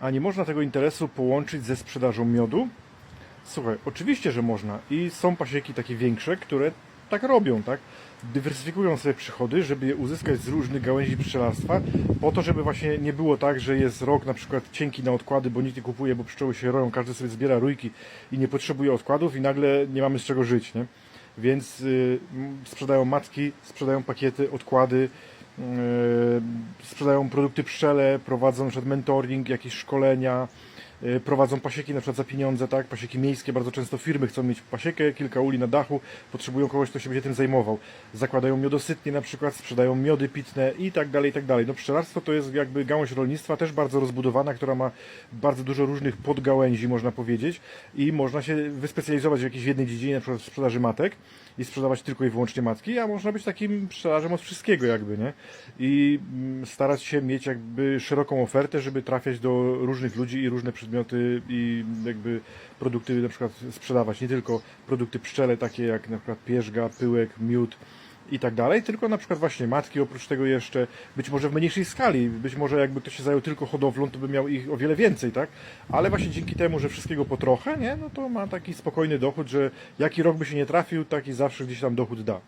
A nie można tego interesu połączyć ze sprzedażą miodu? Słuchaj, oczywiście, że można. I są pasieki takie większe, które tak robią, tak? Dywersyfikują sobie przychody, żeby je uzyskać z różnych gałęzi pszczelarstwa, po to, żeby właśnie nie było tak, że jest rok na przykład cienki na odkłady, bo nikt nie kupuje, bo pszczoły się roją, każdy sobie zbiera rójki i nie potrzebuje odkładów i nagle nie mamy z czego żyć, nie? Więc y, m, sprzedają matki, sprzedają pakiety, odkłady, yy, sprzedają produkty pszczele, prowadzą przykład mentoring, jakieś szkolenia, yy, prowadzą pasieki na przykład za pieniądze, tak? Pasieki miejskie, bardzo często firmy chcą mieć pasiekę, kilka uli na dachu, potrzebują kogoś, kto się będzie tym zajmował. Zakładają miodosytnie na przykład, sprzedają miody pitne i tak dalej, i tak dalej. No pszczelarstwo to jest jakby gałąź rolnictwa też bardzo rozbudowana, która ma bardzo dużo różnych podgałęzi, można powiedzieć i można się wyspecjalizować w jakiejś jednej dziedzinie, na przykład w sprzedaży matek i sprzedawać tylko i wyłącznie matki, a można być takim pszczelarzem od wszystkiego jakby, nie? I mm, starać się mieć jakby szeroką ofertę, żeby trafiać do różnych ludzi i różne przedmioty i jakby produkty na przykład sprzedawać, nie tylko produkty pszczele takie jak na przykład pierzga, pyłek, miód i tak dalej, tylko na przykład właśnie matki oprócz tego jeszcze, być może w mniejszej skali, być może jakby ktoś się zajął tylko hodowlą, to by miał ich o wiele więcej, tak? Ale właśnie dzięki temu, że wszystkiego po trochę, nie? No to ma taki spokojny dochód, że jaki rok by się nie trafił, taki zawsze gdzieś tam dochód da.